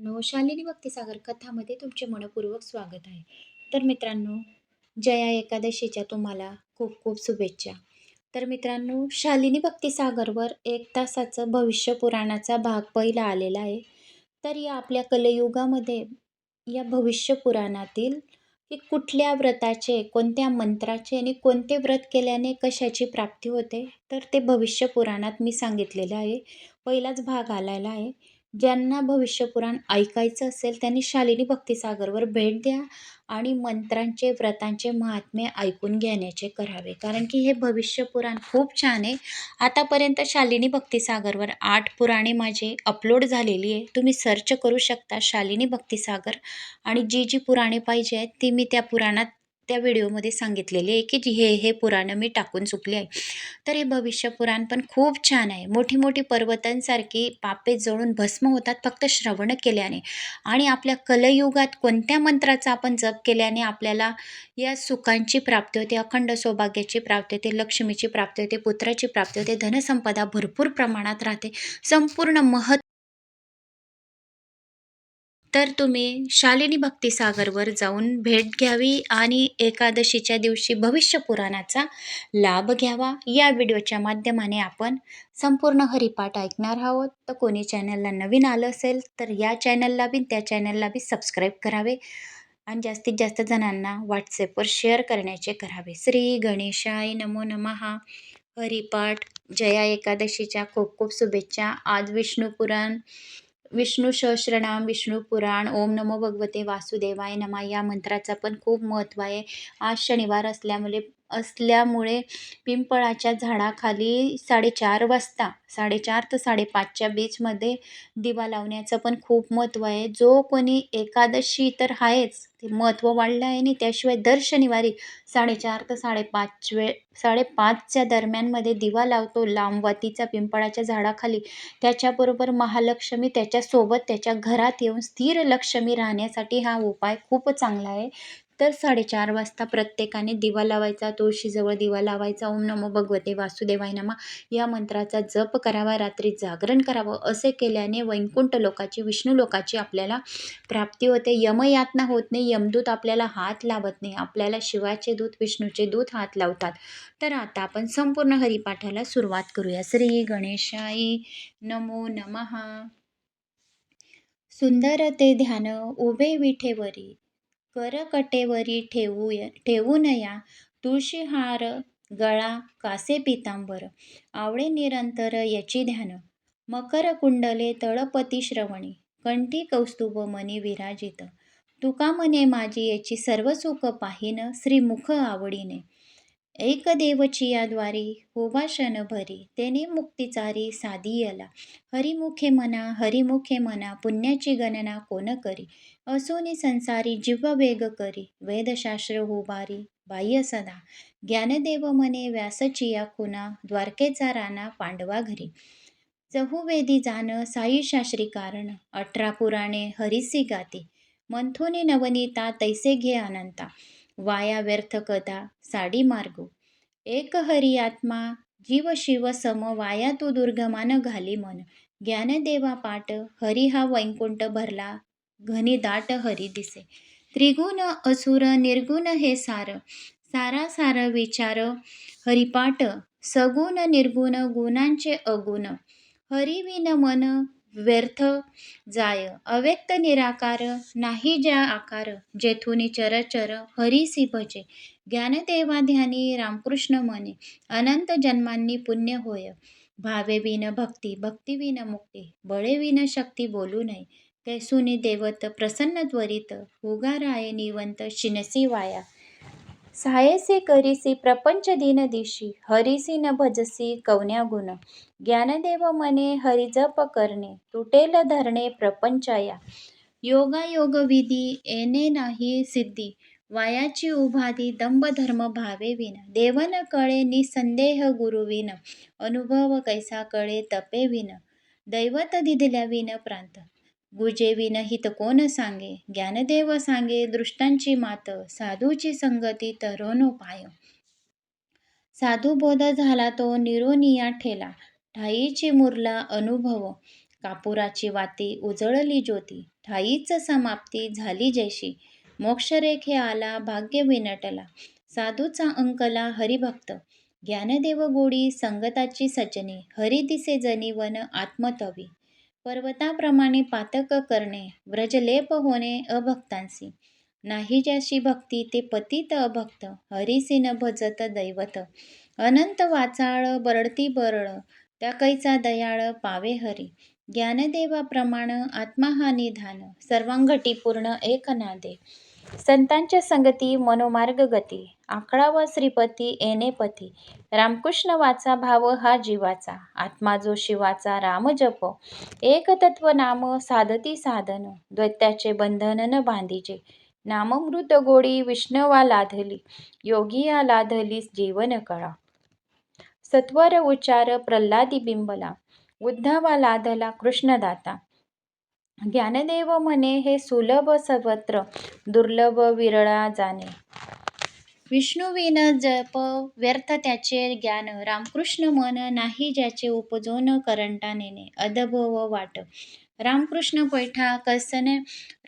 No Shalini Bhakti Sagar कथामध्ये तुमचे मनपूर्वक स्वागत आहे. तर मित्रांनो जया एकादशीच्या तुम्हाला खूप खूप शुभेच्छा. तर मित्रांनो शालिनी भक्तिसागरवर एक तासाचं भविष्य पुराणाचा भाग पहिला आलेला आहे. तर या आपल्या कलयुगामध्ये या भविष्य पुराणातील की कुठल्या व्रताचे कोणत्या मंत्राचे आणि कोणते व्रत केल्याने कशाची प्राप्ती होते तर ते भविष्य पुराणात मी सांगितलेलं आहे. पहिलाच भाग आलेला आहे. ज्यांना भविष्यपुराण ऐकायचं असेल त्यांनी शालिनी भक्तिसागरवर भेट द्या आणि मंत्रांचे व्रतांचे महात्म्य ऐकून घेण्याचे करावे. कारण की हे भविष्यपुराण खूप छान आहे. आतापर्यंत शालिनी भक्तिसागरवर आठ पुराणे माझे अपलोड झालेली आहे. तुम्ही सर्च करू शकता शालिनी भक्तिसागर आणि जी जी पुराणे पाहिजे आहेत ती मी त्या पुराणात त्या व्हिडिओमध्ये सांगितलेले आहे की जी हे हे पुराणं मी टाकून चुकले आहे. तर हे भविष्य पुराण पण खूप छान आहे. मोठी मोठी पर्वतांसारखी पापे जळून भस्म होतात फक्त श्रवण केल्याने. आणि आपल्या कलयुगात कोणत्या मंत्राचा आपण जप केल्याने आपल्याला या सुखांची प्राप्ती होते अखंड सौभाग्याची प्राप्ती होते लक्ष्मीची प्राप्ती होते पुत्राची प्राप्ती होते धनसंपदा भरपूर प्रमाणात राहते. संपूर्ण महत् तर तुम्ही शालिनी भक्तिसागरवर जाऊन भेट घ्यावी आणि एकादशीच्या दिवशी भविष्य पुराणाचा लाभ घ्यावा. या व्हिडिओच्या माध्यमाने आपण संपूर्ण हरिपाठ ऐकणार आहोत. तर कोणी चॅनलला नवीन आलं असेल तर या चॅनलला बी त्या चॅनलला बी सबस्क्राईब करावे आणि जास्तीत जास्त जणांना व्हॉट्सॲपवर शेअर करण्याचे करावे. श्री गणेशाय नमो नमहा हरिपाठ जया एकादशीच्या खूप खूप शुभेच्छा. आज विष्णुपुराण विष्णू सहस्रनाम विष्णू पुराण ओम नमो भगवते वासुदेवाय नमा या मंत्राचा पण खूप महत्त्व आहे. आज शनिवार असल्यामुळे असल्यामुळे पिंपळाच्या झाडाखाली साडेचार वाजता साडेचार ते साडेपाचच्या बीचमध्ये दिवा लावण्याचं पण खूप महत्त्व आहे. जो कोणी एकादशी तर आहेच ते महत्त्व वाढलं आहे आणि त्याशिवाय दर शनिवारी साडेचार ते साडेपाच वेळ साडेपाचच्या दरम्यानमध्ये दिवा लावतो लांबवातीचा पिंपळाच्या झाडाखाली. त्याच्याबरोबर महालक्ष्मी त्याच्यासोबत त्याच्या घरात येऊन स्थिर लक्ष्मी राहण्यासाठी हा उपाय खूप चांगला आहे. तर साडेचार वाजता प्रत्येकाने दिवा लावायचा तुळशीजवळ दिवा लावायचा ओम नमो भगवते वासुदेवाय नमा. या मंत्राचा जप करावा रात्री जागरण करावं असे केल्याने वैकुंठ लोकाची विष्णू लोकाची आपल्याला प्राप्ती होते. यमयातना होत नाही यमदूत आपल्याला हात लावत नाही. आपल्याला शिवाचे दूत विष्णूचे दूत हात लावतात. तर आता आपण संपूर्ण हरिपाठाला सुरुवात करूया. श्री गणेशाई नमो नमहा सुंदर ते ध्यान उभे विठेवरी. करकटेवरी ठेवूय ठेवू नया तुळशीहार गळा कासे पितांबर? आवळे निरंतर याची ध्यान. मकर कुंडले तळपती श्रवणी. कंठी कौस्तुभ मनी विराजित. तुका मने माझी याची सर्व सुख पाहिन. श्रीमुख आवडीने. एक होवा होभाशन तेने मुक्तिचारी साधियला हरिमुखे मना हरिमुखे मना पुण्याची गणना कोण करी? असोने संसारी जीव वेग करी. वेदशास्त्र होबारी बाह्य सदा. ज्ञानदेव मने व्यासचिया खुना द्वारकेचा राणा पांडवा घरी. चहुवेदी जाण साई शास्त्री कारण अठरा पुराणे हरिसी गाती. मंथोने नवनीता तैसे घे अनंता. वाया व्यर्थ कदा साडी मार्गो. एक हरी आत्मा जीव शिव सम वाया तू दुर्गमान घाली मन. ज्ञानदेवा पाठ हरी हा वैकुंठ भरला घनी दाट हरी दिसे. त्रिगुण असुर निर्गुण हे सार. सारा सार विचार हरिपाठ सगुण निर्गुण गुणांचे अगुण. हरिविन मन व्यर्थ जाय. अव्यक्त निराकार नाही ज्या आकार जेथुनी चरचर हरिसी भजे ज्ञानदेवा ध्यानी रामकृष्ण मने. अनंत जन्मांनी पुण्य होय. भावे विन भक्ती भक्तिविन मुक्ती. बळे विन शक्ती बोलू नये. कैसुनी देवत प्रसन्न त्वरित. उगाराये निवंत शिनसी वाया. सायसे करीसी प्रपंच दिन दिशी हरिसी न भजसी कवन्या गुण. ज्ञानदेव मने हरिजप करणे तुटेल धरणे प्रपंचाया. योगायोग विधी येणे नाही सिद्धी वायाची उभादी दंभ धर्म भावे विन देवन कळे निसंदेह गुरुविन अनुभव कैसा कळे तपे विन दैवत दिधल्या विन प्रांत. गुजे विन हित कोण सांगे? ज्ञानदेव सांगे दृष्टांची मात साधूची संगती तरोनोपाय साधू बोध झाला तो निरोनिया ठेला. ठाईची मुरला अनुभव कापुराची वाती उजळली ज्योती. ठाईच समाप्ती झाली जैशी. मोक्षरेखे आला भाग्य विनटला. साधूचा अंकला हरिभक्त. ज्ञानदेव गोडी संगताची सचने हरि दिसे जनी वन आत्मतवी. पर्वताप्रमाणे पातक करणे व्रजलेप होणे अभक्तांसी नाही ज्याशी भक्ती ते पतित अभक्त हरिसिन भजत दैवत. अनंत वाचाळ बरडती बरळ त्या कैचा दयाळ पावे हरी. ज्ञानदेवाप्रमाण आत्मा हा निधान सर्वांगटी पूर्ण एक नादे संतांच्या संगती मनोमार्ग गती. आकळावा श्रीपती येणेपती रामकृष्ण वाचा भाव हा जीवाचा. आत्मा जो शिवाचा राम जप. एक तत्व नाम साधती साधन. द्वैत्याचे बंधन न बांधीचे नाममृत गोडी विष्णवा लाधली. योगिया लाधली जीवन कळा. सत्वर उच्चार प्रल्हादी बिंबला. उद्धवा लाधला कृष्णदाता. ज्ञानदेव म्हणे हे सुलभ सर्वत्र दुर्लभ विरळा जाणे. विष्णुविन जप व्यर्थ त्याचे ज्ञान रामकृष्ण मन नाही ज्याचे उपजोन करंटा नेणे अदभव वाट. रामकृष्ण पैठा कसने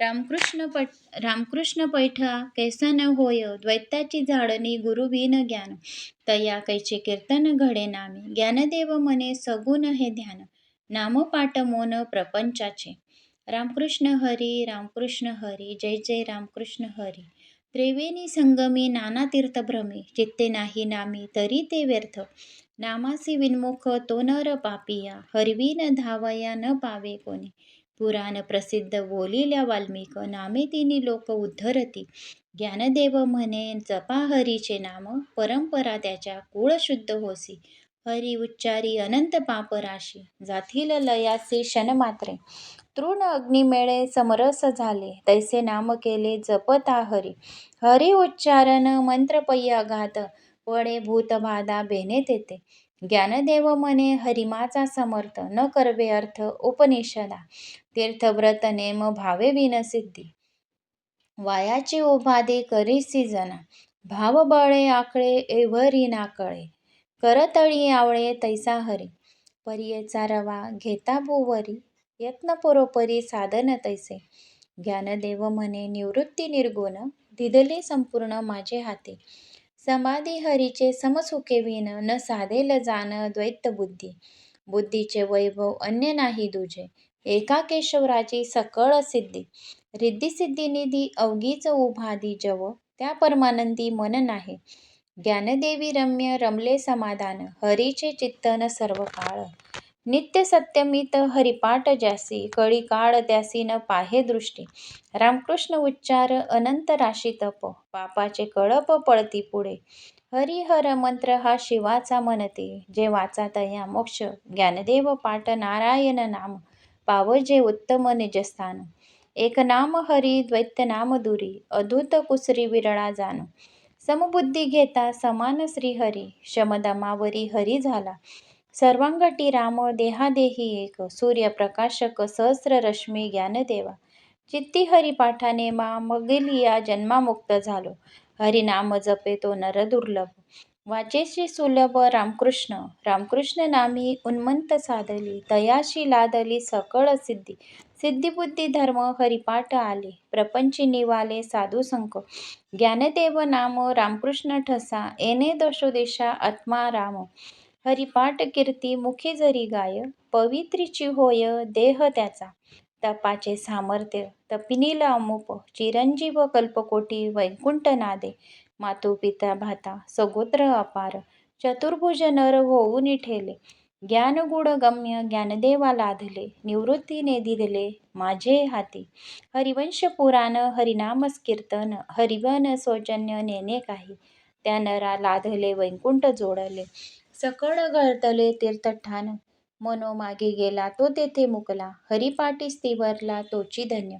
रामकृष्ण पठ रामकृष्ण पैठा कैसन होय द्वैताची झाडणी गुरुविन ज्ञान. तया कैचे कीर्तन घडे नामे ज्ञानदेव मने सगुण हे ध्यान. नामपाठ मोन प्रपंचाचे. रामकृष्ण हरी रामकृष्ण हरी जय जय रामकृष्ण हरी. त्रिवेणी संगमी नाना तीर्थभ्रमी चित्ते नाही नामी तरी ते व्यर्थ. नामासी विन्मुख तो नर पापिया हरवीन धावया न पावे कोणी. पुराण प्रसिद्ध बोलिल्या वाल्मिक नामे तिनी लोक उद्धरती. ज्ञानदेव म्हणे जपा हरीचे नाम परंपरा त्याच्या कुळ शुद्ध होसी. हरी उच्चारी अनंत पाप राशी जातील लयासी क्षणमात्रे तृण अग्निमेळे समरस झाले. तैसे नाम केले जपता हरी हरी उच्चारण मंत्रपय्याघात पडे भूतबाधा बेने तेते ज्ञानदेव मने हरिमाचा समर्थ. न करवे अर्थ उपनिषदा. तीर्थव्रत नेम भावे विनसिद्धी. वायाची उभादी करीसी जना भाव बळे आकळे एव्हरी नाकळे. करतळी आवळे तैसा हरी. परियेचा रवा घेता भुवरी. यत्न परोपरी साधन तैसे. ज्ञानदेव म्हणे निवृत्ती निर्गुण दिदले संपूर्ण माझे हाते. समाधी हरीचे समसुखे विन न साधेल जान द्वैत बुद्धी. बुद्धीचे वैभव अन्य नाही दुजे. एका केशवराची सकळ सिद्धी. रिद्धी सिद्धी निधी अवगीच उभाधी जव त्या परमानंदी मन नाही. ज्ञानदेवी रम्य रमले समाधान हरीचे चित्तन सर्व काळ नित्य सत्यमित हरिपाठ ज्यासी कळी काळ त्यासी न पाहे दृष्टी. रामकृष्ण उच्चार अनंत राशी तप पापाचे कळप पळती पुढे. हरिहर मंत्र हा शिवाचा मनते जे वाचा तया मोक्ष. ज्ञानदेव पाठ नारायण नाम पावजे उत्तम निजस्थान. एक नाम हरी द्वैत नाम दुरी अधूत कुसरी विरळा जाण समबुद्धी घेता समान श्रीहरी शमदमावरी हरी झाला. सर्वांगटी राम देहादेही एक. सूर्यप्रकाशक सहस्र रश्मी ज्ञानदेवा. चित्ती हरिपाठाने मा मगलिया जन्मामुक्त झालो. हरिनाम जपे तो नर दुर्लभ वाचेशी सुलभ रामकृष्ण. रामकृष्ण नामी उन्मंत साधली. तयाशी लादली सकळ सिद्धी. सिद्धिबुद्धी धर्म हरिपाठ आले. प्रपंची निवाले साधू संक. ज्ञानदेव नाम रामकृष्ण ठसा. एने दशोदिशा आत्मा राम. हरिपाठ कीर्ती मुखी जरी गाय पवित्रीची होय देह त्याचा. तपाचे सामर्थ्य तपिनील अमुप चिरंजीव कल्पकोटी वैकुंठ नादे. मातू पिता भाता सगोत्र अपार चतुर्भुज नर होऊन ठेले ज्ञानगुड गम्य ज्ञानदेवा लाधले निवृत्तीने दिले माझे हाती. हरिवंश पुराण हरिनामस कीर्तन हरिवन सौजन्य नेने काही. त्या नरा लाधले वैकुंठ जोडले. सकळ घळतले तीर्थठाण. मनोमागे गेला तो तेथे मुकला. हरिपाठी स्थिवरला तोची धन्य.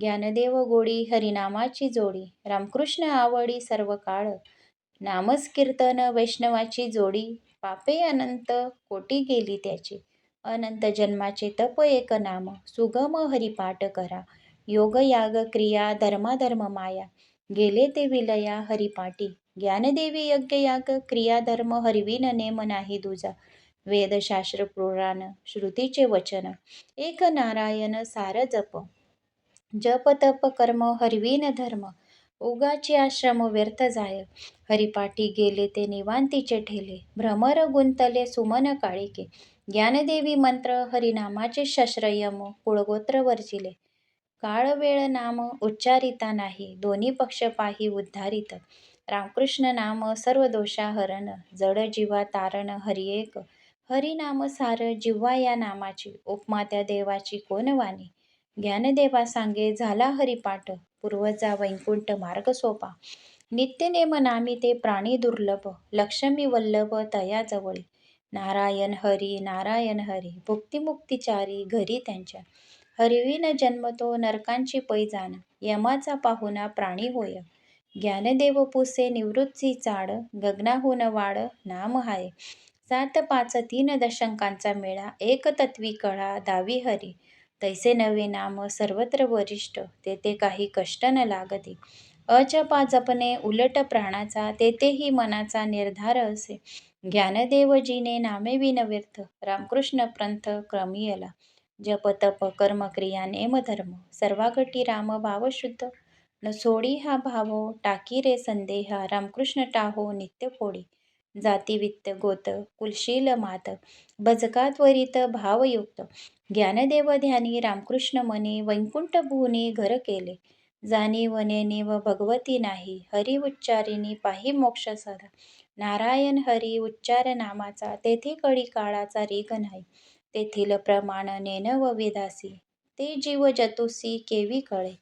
ज्ञानदेव गोडी हरिनामाची जोडी. रामकृष्ण आवडी सर्व काळ. नामस्कीर्तन वैष्णवाची जोडी. पापे अनंत कोटी गेली त्याची. अनंत जन्माचे तप एक नाम. सुगम हरिपाठ करा. योग याग क्रिया धर्माधर्म माया. गेले ते विलया हरिपाठी. ज्ञानदेवी यज्ञ याग क्रियाधर्म हरवीन नेम नाही दुजा. वेदशास्त्र पुराण श्रुतीचे वचन. एक नारायण सार जप. जप तप कर्म हरवीन धर्म. उगाचे आश्रम व्यर्थ जाय. हरिपाठी गेले ते निवांतीचे ठेले. भ्रमर गुंतले सुमन काळिके. ज्ञानदेवी मंत्र हरिनामाचे शस्त्रयम कुळगोत्र वर्जिले. काळ वेळ नाम उच्चारिता नाही. दोन्ही पक्ष पाही उद्धारित. रामकृष्ण नाम सर्व दोषा हरण जड जीवा तारण हरिएक हरिनाम सार जिव्हा या नामाची उपमा त्या देवाची कोण वाणी? ज्ञानदेवा सांगे झाला हरिपाठ पूर्वजा वैकुंठ मार्ग सोपा. नित्यनेम नामी ते प्राणी दुर्लभ लक्ष्मी वल्लभ तया जवळी. नारायण हरी नारायण हरी भुक्तिमुक्तिचारी घरी त्यांच्या. हरिविन जन्मतो नरकांची पैजान यमाचा पाहुणा प्राणी होय. ज्ञानदेव पुसे निवृत्ती चाड गगनाहून वाड नाम हाय. सात पाच तीन दशंकांचा मेळा एक तत्वी कळा दावी हरी. तैसे नवे नाम सर्वत्र वरिष्ठ तेथे काही कष्ट न लागते. अजपा जपणे उलट प्राणाचा तेथेही मनाचा निर्धार असे. ज्ञानदेवजीने नामे विनव्यर्थ रामकृष्ण पंथ क्रमियला. जप तप कर्म क्रिया नेम धर्म सर्वागटी राम भावशुद्ध न सोडी हा भावो टाकी रे संदेहा रामकृष्ण टाहो नित्य फोडी. जाती वित्त गोत कुलशील मात भजकात्वरित भावयुक्त. ज्ञानदेव ध्यानी रामकृष्ण मने वैकुंठ भुवनी घर केले. जाणी वने व भगवती नाही हरी उच्चारिणी पाही मोक्ष साधा. नारायण हरी उच्चार नामाचा तेथे कडी काळाचा रेग नाही. तेथील प्रमाण नेन व वेदासी. ते जीव जतुसी केवी कळे.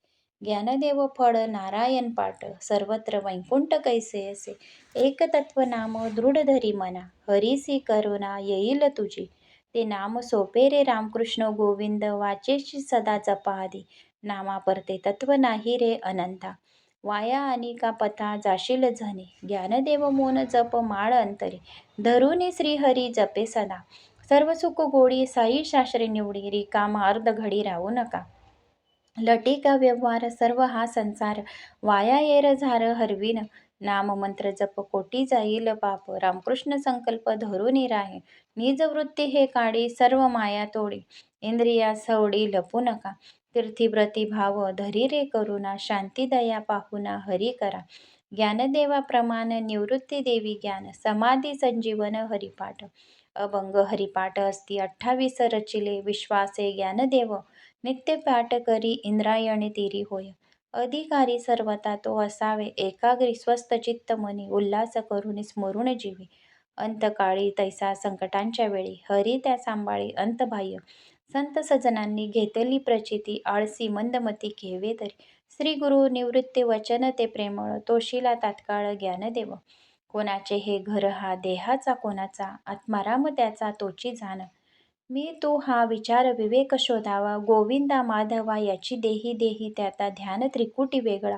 ज्ञानदेव फळ नारायण पाठ सर्वत्र वैकुंठ कैसे असे? एक तत्व नाम दृढ धरी मना हरीसी करुणा येईल तुझी. ते नाम सोपे रे रामकृष्ण गोविंद वाचेशी सदा जपादी नामा परते तत्व नाही रे अनंता. वाया आणि का पथा जाशील झने. ज्ञानदेव मोन जप माळ अंतरे. धरुनी श्रीहरी जपे सदा. सर्व सुख गोडी साई शास्त्री निवडी. रिकामा अर्ध घडी राहू नका. लटिका व्यवहार सर्व हा संसार. वाया येर झार हरवीन. नाम मंत्र जप कोटी जाईल पाप. रामकृष्ण संकल्प धरून राहे. निज वृत्ती हे काढी सर्व माया तोडी. इंद्रिया सवडी लपू नका. तीर्थीव्रती भाव धरी रे करुणा. शांती दया पाहुना हरी करा. ज्ञानदेवा प्रमाण निवृत्ती देवी ज्ञान. समाधी संजीवन हरिपाठ. अभंग हरिपाठ असती अठ्ठावीस रचिले विश्वासे ज्ञानदेव नित्य पाठ करी इंद्रायणी तिरी होय. अधिकारी सर्वता तो असावे एकाग्री स्वस्त चित्त मनी उल्हास करून स्मरून जीवी. अंतकाळी तैसा संकटांच्या वेळी हरी त्या सांभाळी अंतबाह्य संत सजनांनी घेतली प्रचिती आळसी मंदमती घेवे तरी. श्री गुरु निवृत्ती वचन ते प्रेमळ तोशीला तात्काळ ज्ञानदेव कोणाचे हे घर हा देहाचा कोणाचा आत्माराम त्याचा तोची जाण. मी तू हा विचार विवेक शोधावा. गोविंदा माधवा याची देही देही त्याचा ध्यान त्रिकुटी वेगळा.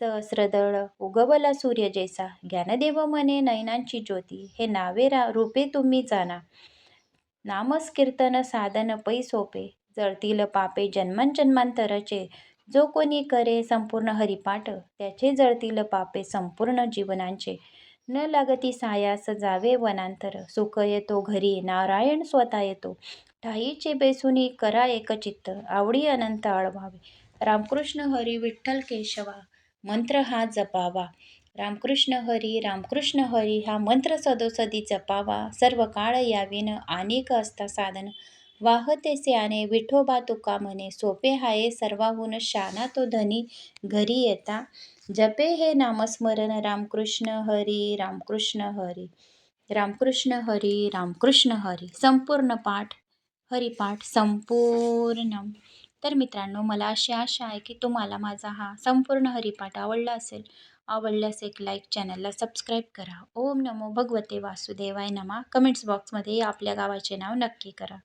सहस्रदळ उगवला सूर्य जैसा. ज्ञानदेव मने नयनांची ज्योती. हे नावेरा रूपे तुम्ही जाणा. नामस्कीर्तन साधन पै सोपे. जळतील पापे जन्मांजन्मांतरचे. जो कोणी करे संपूर्ण हरिपाठ त्याचे जळतील पापे संपूर्ण जीवनांचे. न लागती सायास जावे वनांतर. सुख येतो घरी नारायण स्वतः येतो. ठाईचे बेसुनी करा एकचित्त आवडी अनंत आळवावे. रामकृष्ण हरी विठ्ठल केशवा मंत्र हा जपावा. रामकृष्ण हरी रामकृष्ण हरी हा मंत्र सदोसदी जपावा. सर्व काळ यावीन अनेक असता साधन. वाहतेसे आणि विठोबा तुका म्हणे सोपे हाये सर्वाहून शाना तो धनी घरी येता. जपे हे नामस्मरण रामकृष्ण हरी रामकृष्ण हरी. रामकृष्ण हरी रामकृष्ण हरी. संपूर्ण पाठ हरिपाठ संपूर्ण. तर मित्रांनो मला अशी आशा आहे की तुम्हाला माझा हा संपूर्ण हरिपाठ आवडला असेल आवडल्यास एक लाईक चॅनलला सबस्क्राईब करा. ओम नमो भगवते वासुदेवाय नमा. कमेंट्स बॉक्समध्ये आपल्या गावाचे नाव नक्की करा.